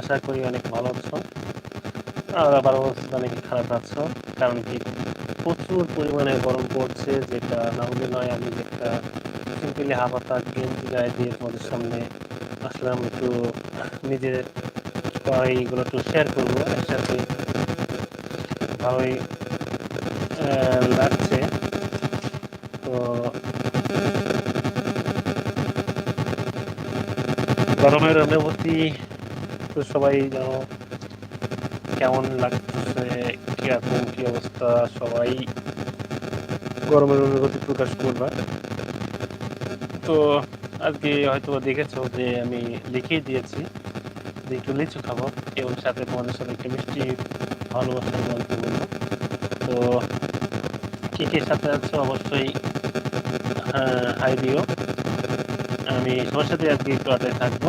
আশা করি অনেক ভালো আছো। আর আবার অবস্থা অনেক খারাপ আছো, কারণ কি প্রচুর পরিমাণে গরম পড়ছে, যেটা না হলে নয় আমি একটা সিম্পলি হাফাতা গেঞ্জি গায়ে দিয়ে তোমাদের সামনে আসলাম, একটু নিজের এইগুলো একটু শেয়ার করব। একসাথে ভালোই লাগছে। তো গরমের অনুভূতি তো সবাই জানো কেমন লাগতেছে কীরকম কি অবস্থা সবাই গরমের অনুভূতি প্রকাশ করবা। তো আজকে হয়তো দেখেছ যে আমি লিখেই দিয়েছি যে একটু লিচু খাব এবং সাথে তোমাদের সাথে একটু মিষ্টি ভালোবাসার গল্প বলব। তো কে সাথে আছো অবশ্যই হ্যাঁ, হাই দিও। আমি সবার সাথে আজকে একটু আড্ডায় থাকব।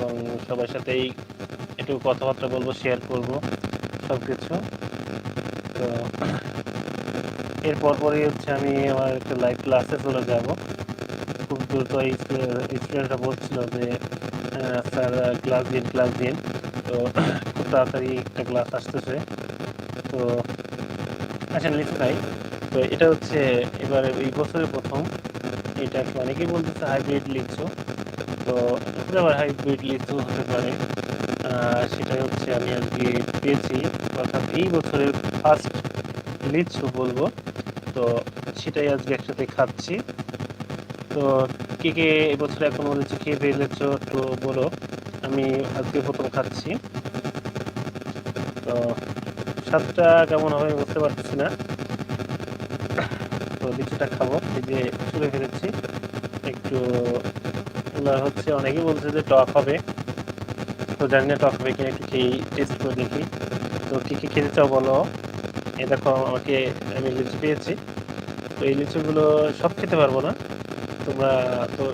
এবং সবার সাথেই একটু কথাবার্তা বলব শেয়ার করব সব কিছু তো এর পরপরই হচ্ছে আমি আমার একটা লাইভ ক্লাসে চলে যাব। খুব দ্রুত স্টুডেন্টরা বলছিল যে আহ, স্যার ক্লাস দিন ক্লাস দিন। তো খুব তাড়াতাড়ি একটা ক্লাস আসতেছে। তো আচ্ছা লিখে নাই তো এটা হচ্ছে এবার এই বছরের প্রথম। এটাকে অনেকেই বলতেছে হাইব্রিড লিচু তো আবার হাইব্রিড লিচু হতে পারে। সেটাই হচ্ছে আমি আজকে পেয়েছি। অর্থাৎ এই বছরের ফার্স্ট লিচু বলব। তো সেটাই আজকে একসাথে খাচ্ছি। তো কে কে এবছর এখনও লিচু খেয়ে ফেলেছো একটু বলো। আমি আজকে প্রথম খাচ্ছি। তো স্বাদটা কেমন হবে বুঝতে পারছি না। তো লিচুটা খাব। এই যে চলে ফেলেছি। একটু হচ্ছে, অনেকেই বলছে যে টক হবে। তো জানি না টক হবে কিনা খেয়ে টেস্ট করে দেখি। তো কি কি খেতে চাও বলো? এই দেখো, আমাকে আমি লিচু পেয়েছি। তো এই লিচুগুলো সব খেতে পারব না। তোমরা তো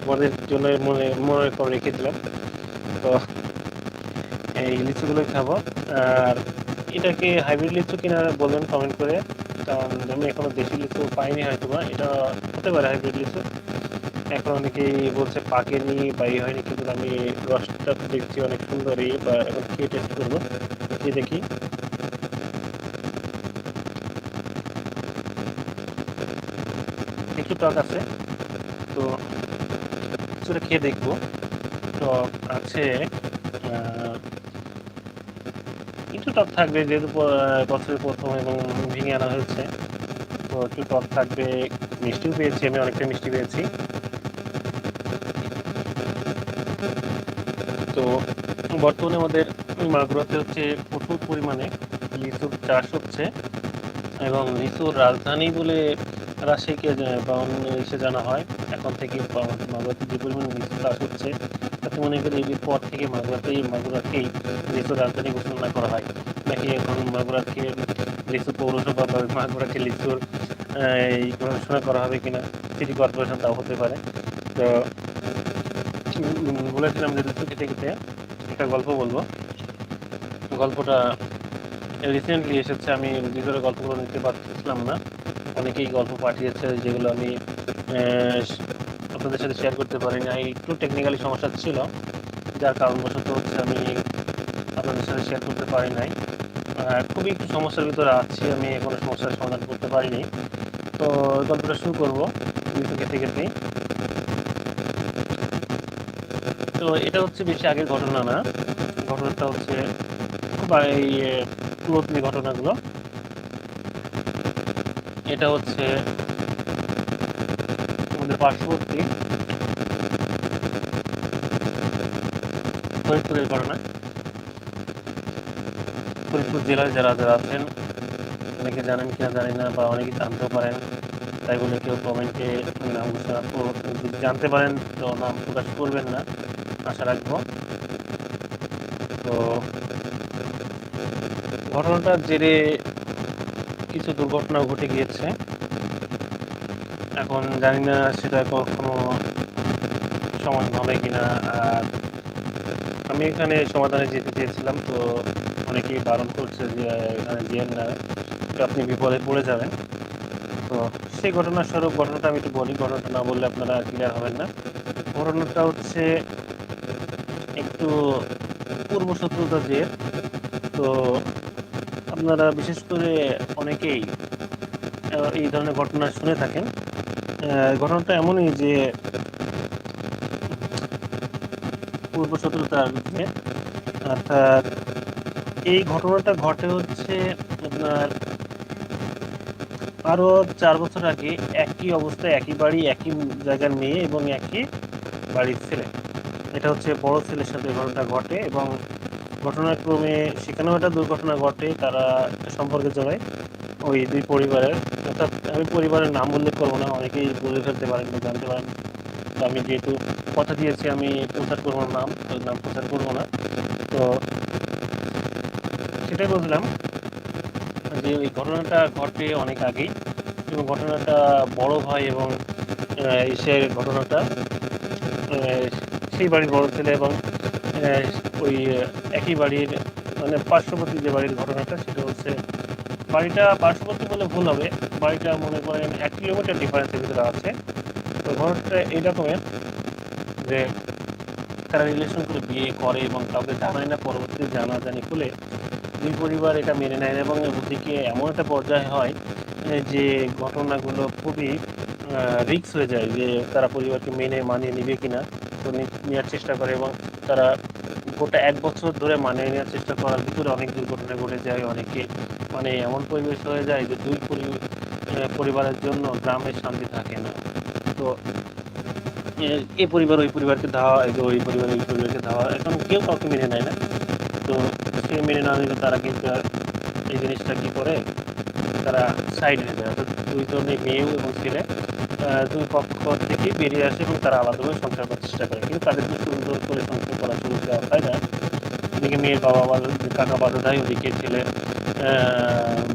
তোমাদের জন্য মনে মনে করে রেখে দিলাম। তো এই লিচুগুলো খাব। আর এটাকে হাইব্রিড লিচু কিনা বলবেন কমেন্ট করে। কারণ আমি এখনও দেশি লিচু পাইনি হয়তো বা এটা হতে পারে হাইব্রিড লিচু এখন অনেকেই বলছে পাকেনি বা ই হয়নি, কিন্তু আমি রসটা দেখছি অনেক সুন্দরই বা এখন খেয়ে টেস্ট করব। খেয়ে দেখি। একটু টক আছে, তো সেটা খেয়ে দেখব। টক আছে একটু টক থাকবে যেহেতু বছরের প্রথম এবং ভেঙে আনা হয়েছে। তো একটু টক থাকবে, মিষ্টিও পেয়েছি আমি, অনেকটা মিষ্টি পেয়েছি। বর্তমানে আমাদের মাগুরাতে হচ্ছে প্রচুর পরিমাণে লিচুর চাষ হচ্ছে এবং লিচুর রাজধানী বলে রাজশাহীকে জা- বা অন্য এসে জানা হয়, এখন থেকে মাগুরাতে যে পরিমাণে লিচু চাষ হচ্ছে, তাতে মনে করি এর পর থেকে মাগুরাতেই মাগুরাকেই লিচুর রাজধানী ঘোষণা করা হয়। নাকি এখন মাগুরাকে লিচু পৌরসভা বা মাগুরাকে লিচুর এই ঘোষণা করা হবে কিনা, সিটি কর্পোরেশন তাও হতে পারে। তো বলেছিলাম যে লিচু খেতে খেতে একটা গল্প বলব। গল্পটা রিসেন্টলি এসেছে, আমি ভিতরে গল্পগুলো নিতে পারছিলাম না। অনেকেই গল্প পাঠিয়েছে যেগুলো আমি আপনাদের সাথে শেয়ার করতে পারিনি। একটু টেকনিক্যালি সমস্যা ছিল, যার কারণবশত হচ্ছে আমি আপনাদের সাথে শেয়ার করতে পারি নাই। খুবই একটু সমস্যার ভিতরে আছি, আমি কোনো সমস্যার সমাধান করতে পারিনি। তো গল্পটা শুরু করব লিচু খেতে খেতেই তো এটা হচ্ছে বেশি আগের ঘটনা না। ঘটনাটা হচ্ছে খুব এই পুরোতনি ঘটনাগুলো। এটা হচ্ছে আমাদের পার্শ্ববর্তী ফরিদপুরের ঘটনা। ফরিদপুর জেলায় যারা যারা আছেন, অনেকে জানেন কিনা জানি না বা অনেকে জানতেও পারেন, তাই বলে কেউ কমেন্টে নাম ঘোষণা জানতে পারেন তো নাম প্রকাশ করবেন না। আশা রাখব। তো, ঘটনাটার জেরে কিছু দুর্ঘটনা ঘটে গিয়েছে। এখন জানি না সেটা কখনো সমাধান হবে কিনা। আর আমি এখানে সমাধানে যেতে চেয়েছিলাম, তো অনেকেই বারণ করছে যে, এখানে যেন না আপনি বিপদে পড়ে যাবেন। তো সেই ঘটনার স্বরূপ ঘটনাটা আমি একটু বলি, ঘটনাটা না বললে আপনারা ক্লিয়ার হবেন না। ঘটনাটা হচ্ছে একটু পূর্ব শত্রুতা জের তো আপনারা বিশেষ করে অনেকেই এই ধরনের ঘটনা শুনে থাকেন। ঘটনাটা এমনই যে পূর্ব শত্রুতার যে অর্থাৎ এই ঘটনাটা ঘটে হচ্ছে আপনার আরও চার বছর আগে, একই অবস্থায়, একই বাড়ি, একই জায়গার মেয়ে এবং একই বাড়ির ছেলে। এটা হচ্ছে বড় ছেলের সাথে ঘটনাটা ঘটে এবং ঘটনাক্রমে সেখানেও একটা দুর্ঘটনা ঘটে, তারা সম্পর্কে জড়ায় ওই দুই পরিবারের। অর্থাৎ আমি পরিবারের নাম উল্লেখ করব না, অনেকেই বুঝে ফেলতে পারেন বা জানতে পারেন। তো আমি যেহেতু কথা দিয়েছি, আমি প্রচার করব নাম নাম প্রচার করব না। তো সেটাই বলছিলাম যে ওই ঘটনাটা ঘটে অনেক আগেই এবং ঘটনাটা বড় ভাই এবং সে ঘটনাটা সেই বাড়ির বড় ছেলে এবং ওই একই বাড়ির মানে পার্শ্ববর্তী যে বাড়ির ঘটনাটা সেটা হচ্ছে, বাড়িটা পার্শ্ববর্তী বলে ভুল হবে। বাড়িটা মনে করেন এক কিলোমিটার ডিফারেন্সের ভিতরে আছে। তো ঘটনাটা এই রকমের যে তারা রিলেশন করে বিয়ে করে এবং কাউকে জানায় না, পরবর্তীতে জানাজানি খুলে দুই পরিবার এটা মেনে নেয় এবং ওদিকে এমন একটা পর্যায়ে হয় যে ঘটনাগুলো খুবই রিক্স হয়ে যায় যে তারা পরিবারকে মেনে, মানিয়ে নিবে কিনা। নি- নেওয়ার চেষ্টা করে এবং তারা গোটা এক বছর ধরে মানিয়ে নেওয়ার চেষ্টা করার ভিতরে অনেক দুর্ঘটনা ঘটে যায়, অনেকে মানে এমন পরিবেশ হয়ে যায় যে দুই পরি- পরিবারের জন্য গ্রামের শান্তি থাকে না। তো, এ- পরিবার ওই পরিবারকে ধাওয়া যে ওই পরিবার ওই পরিবারকে ধাওয়া, এখন কেউ কাউকে মেনে নেয় না। তো, সে মেনে না নিলে তারা কিন্তু এই জিনিসটা কি করে? তারা সাইড হয়ে যায়। অর্থাৎ দুইজনে মেয়েও এবং ছেলে দুই পক্ষ থেকে বেরিয়ে আসে এবং তারা আলাদাভাবে সংসার করার চেষ্টা করে। কিন্তু তাদেরকে সুন্দর করে সংসার করার সুযোগ দেওয়া হয় না। এদিকে মেয়ের বাবা কাকা বাধা দেয় ওদিকে ছেলের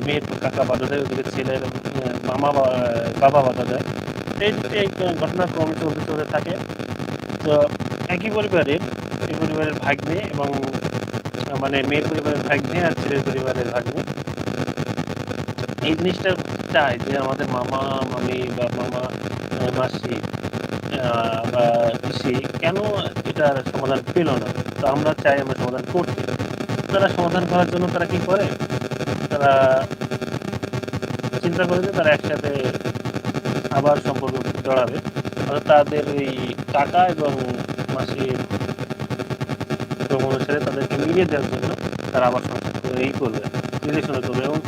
মেয়ের কাকা বাধা দেয় ওদিকে ছেলের মামা বাবা বাধা দেয় এই এই ঘটনাক্রমে চলতে চলতে থাকে। তো একই পরিবারের, এই পরিবারের ভাগ্নে এবং মানে মেয়ের পরিবারের ভাগ্নে আর ছেলের পরিবারের ভাগ্নে। এই জিনিসটা চাই যে আমাদের মামা, মামি বা মামা, মাসি বা পিসি কেন এটার সমাধান পেল না? তো আমরা চাই আমরা সমাধান করতে। তারা সমাধান করার জন্য তারা কি করে? তারা চিন্তা করে যে তারা একসাথে আবার সম্পর্ক জড়াবে। তাদের ওই কাকা এবং মাসির অনুসারে তাদেরকে মিলিয়ে দেওয়ার জন্য তারা আবার সংসার এই করবে রিলেশনে করবে এবং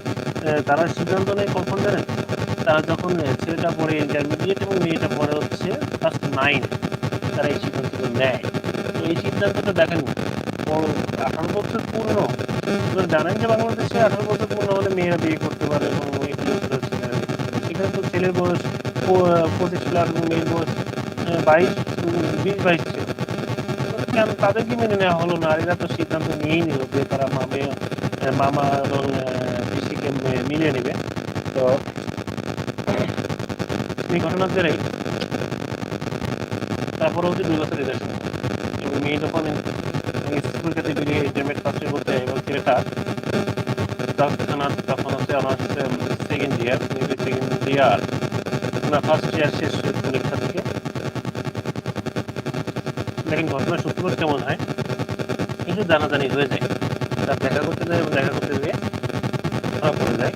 তারা সিদ্ধান্ত নেয় কখন জানেন? তারা যখন ছেলেটা পড়ে ইন্টারমিডিয়েট এবং মেয়েটা পড়ে হচ্ছে ক্লাস নাইন তারা এই সিদ্ধান্তটা নেয়। তো এই সিদ্ধান্তটা দেখেন আঠারো বছর পূর্ণ। জানেন যে বাংলাদেশে আঠারো বছর পূর্ণ হলে মেয়েরা বিয়ে করতে পারে এবং। সেখানে তো ছেলের বয়স পঁচিশ ছিল আর মেয়ের বয়স বাইশ বিশ, বাইশ ছিল। কেন তাদেরকে মেনে নেওয়া হলো নারীরা তো সিদ্ধান্ত নিয়েই নিল যে তারা মামে মামা এবং পিসিকে মিলিয়ে নেবে। তো এই ঘটনার জেরেই তারপরে হচ্ছে দুই বছর এবং মেয়ে যখন স্কুল থেকে বেরিয়ে ইন্টারমিডিয়েট ইয়ার করতে এবং ছেলেটা তখন হচ্ছে আমার সেকেন্ড ইয়ার সেকেন্ড ইয়ার না ফার্স্ট ইয়ার শেষ পরীক্ষা থেকে। দেখেন ঘটনার সূত্রপাত কেমন হয়? কিন্তু জানাজানি হয়ে যায়। তার দেখা করতে যায় এবং দেখা করতে গিয়ে ধরা পড়ে যায়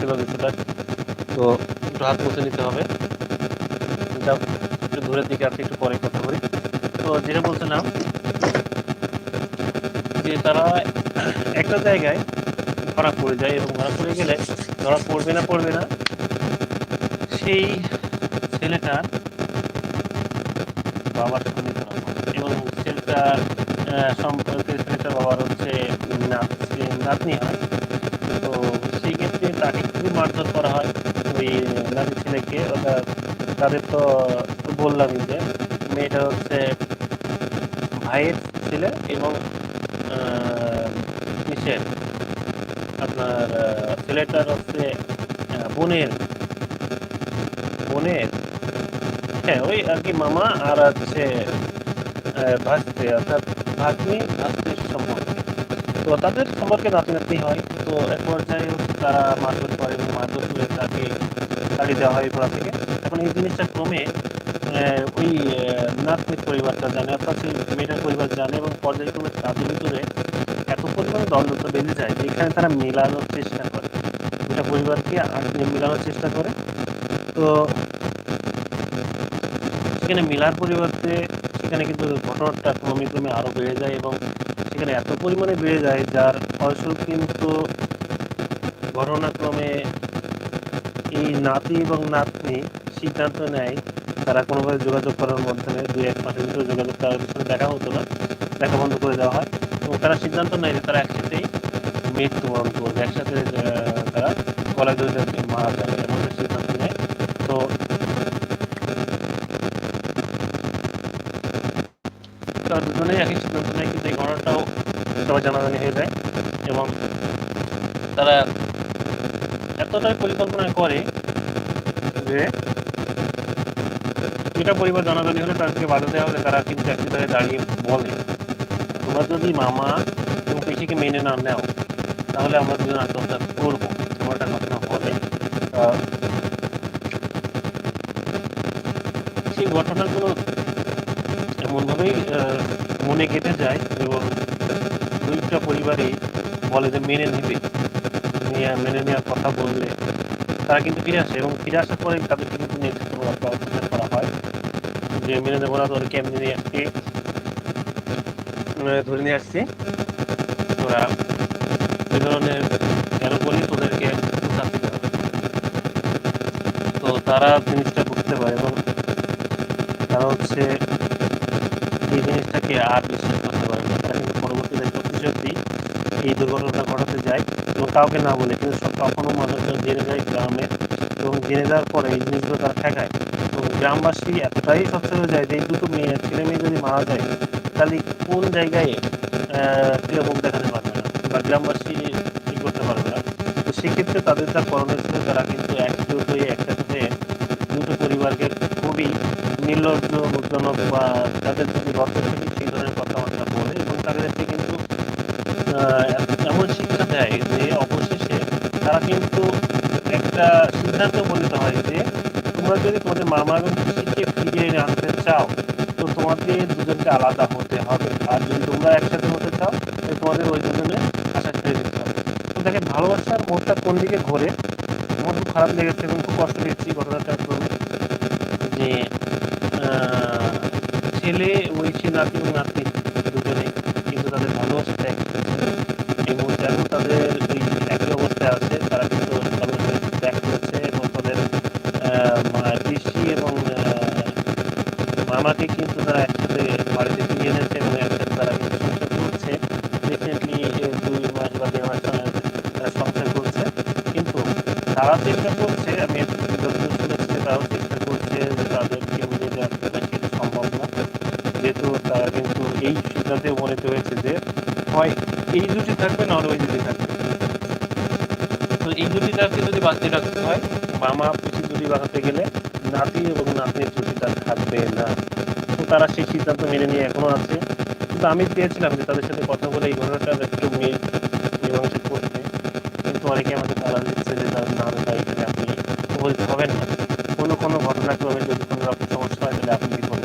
ছিল কিছুটা তো একটু হাত মুছে নিতে হবে। যাও একটু দূরের দিকে আছে একটু পরে কথা বলি। তো যেটা বলছিলাম যে তারা একটা জায়গায় ধরা পড়ে যায় এবং ধরা পড়ে গেলে ধরা পড়বে না পড়বে না সেই ছেলেটার বাবার সঙ্গে ধরা পড়ে এবং ছেলেটার সম্পর্কে ছেলেটার বাবার হচ্ছে নাতনি হয়। তো সেই ক্ষেত্রে তাকে খুবই মারধর করা হয়? ওই নাতি ছেলেকে অর্থাৎ তাদের তো বললামই যে, মেয়েটা হচ্ছে ভাইয়ের ছেলে এবং কিসের আপনার ছেলেটার হচ্ছে বোনের। বোনের? হ্যাঁ ওই আর কি মামা আর হচ্ছে ভাস্তে, অর্থাৎ ভাগ্নি ভাস্তির সম্পর্কে তো তাদের সম্পর্কে নাতি নাতি হয়, তো এক পর্যায়ে তারা মারধর করে এবং মারধর করে তাকে তাড়িয়ে দেওয়া হয় পড়া থেকে। এখন এই জিনিসটা ক্রমে ওই নাতনির পরিবারটা জানে, অর্থাৎ সেই মেয়েটার পরিবার জানে এবং পর্যায়ক্রমে তাদের ভিতরে এত পরিমাণে দ্বন্দ্বতা বেঁধে যায় যে এখানে তারা মেলানোর চেষ্টা করে। দুটা পরিবারকে মেলানোর চেষ্টা করে। তো সেখানে মিলার পরিবর্তে সেখানে কিন্তু ঘটনাটা ক্রমে ক্রমে আরও বেড়ে যায় এবং সেখানে এত পরিমাণে বেড়ে যায় যার ফলস্বরূপ কিন্তু ঘটনাক্রমে এই নাতি এবং নাতনি সিদ্ধান্ত নেয় তারা কোনোভাবে যোগাযোগ করার মাধ্যমে দুই এক মাসের ভিতরে যোগাযোগ তাদের সাথে দেখা হতো না, দেখা বন্ধ করে দেওয়া হয় এবং তারা সিদ্ধান্ত নেয় যে তারা একসাথেই মৃত্যুবরণ করবে, একসাথে তারা ধরে মারা যাবে এমন একটা সিদ্ধান্ত নেয় তো তারা দুজনেই একই সিদ্ধান্ত নেয় কিন্তু এই ঘটনাটাও সবাই জানাজানি হয়ে যায় এবং তারা এতটাই পরিকল্পনা করে যে যেটা পরিবার জানাজানি হলে তাদেরকে বাধা দেওয়া হলে তারা কিন্তু একটি জায়গায় দাঁড়িয়ে বলে তোমরা যদি মামা এবং পিসিকে মেনে না নেও তাহলে আমরা দুজন আত্মহত্যা করব। একটা ঘটনা আহ, সেই ঘটনাগুলো এমনভাবেই মনে কেটে যায় এবং দুইটা পরিবারই বলে যে মেনে নেবে। মেনে নেওয়ার কথা বললে তারা কিন্তু ফিরে আসে এবং ফিরে আসার পরে তাদেরকে কিন্তু নেতৃত্ব করা হয় যে মেনে নেব না, তোদেরকে এমনি নিয়ে আসছি। ধরে নিয়ে আসছি। তোরা এই ধরনের কেন বলি তোদেরকে তো তারা জিনিসটা বুঝতে পারে এবং তারা হচ্ছে জিনিসটাকে আর বিশ্বাস করতে পারে না। কিন্তু পরবর্তীতে সত্যি সত্যি এই দুর্ঘটনা ঘটাতে যায় এবং কাউকে না বলে, কিন্তু সব কখনো মানুষজন জেনে যায় গ্রামে এবং জেনে যাওয়ার পরে এই জিনিসগুলো তারা ঠেকায়। এবং গ্রামবাসী এতটাই সচ্ছল হয়ে যায় যে, এই দুটো মেয়ে, ছেলে মেয়ে যদি মারা যায়, তাহলে কোন জায়গায় মুখ দেখাতে পারবে না বা গ্রামবাসী কি করতে পারবে না? তো সেক্ষেত্রে তাদের যা করণীয় ছিল, তারা কিন্তু একজোট হয়ে, একসাথে দুটো পরিবারকে খুবই নির্লজ্জনক বা তাদের যদি রক্ত ধরনের কথাবার্তা বলে এবং তাদেরকে কিন্তু এমন শিক্ষা দেয় যে অবশেষে তারা কিন্তু একটা সিদ্ধান্ত উপনীত হয় যে তোমরা যদি তোমাদের মামা এবং পিসিকে ফিরিয়ে আনতে চাও, তো তোমাদের দুজনকে আলাদা হতে হবে। আর যদি তোমরা একসাথে হতে চাও, তাহলে তোমাদের ওই দুজনে আশা ছেড়ে দিতে হবে। তো দেখেন ভালোবাসার মোড়টা কোন দিকে ঘোরে? আমার খুব খারাপ লেগেছে এবং খুব কষ্ট পেয়েছি ঘটনাটা যে ছেলে ওই সে নাতি এবং সিদ্ধান্তে উপনীত হয়েছে যে হয়, এই জুটি থাকবে না ওই জুটি থাকবে। তো এই জুটিটাকে যদি বাঁচিয়ে রাখতে হয়, মামা পিসি জুটি বাঁচাতে গেলে নাতি এবং নাতনির জুটিটা থাকবে না। তো তারা সেই সিদ্ধান্ত মেনে নিয়ে এখনও আছে। কিন্তু আমি চেয়েছিলাম যে তাদের সাথে কথা বলে এই ঘটনাটা একটু মেয়ে মীমাংসা করতে। কিন্তু অনেকে আমাকে তারা দিচ্ছে যে তার না দাদা এখানে আপনি উপস্থিত হবেন না। কোনো কোনো ঘটনাক্রমে যদি কোনো রকম সমস্যা হয় তাহলে আপনি বিপদে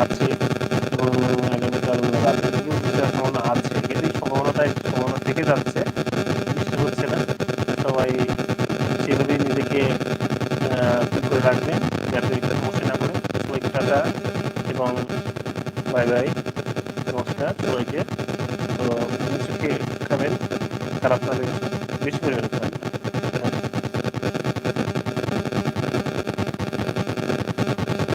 আছে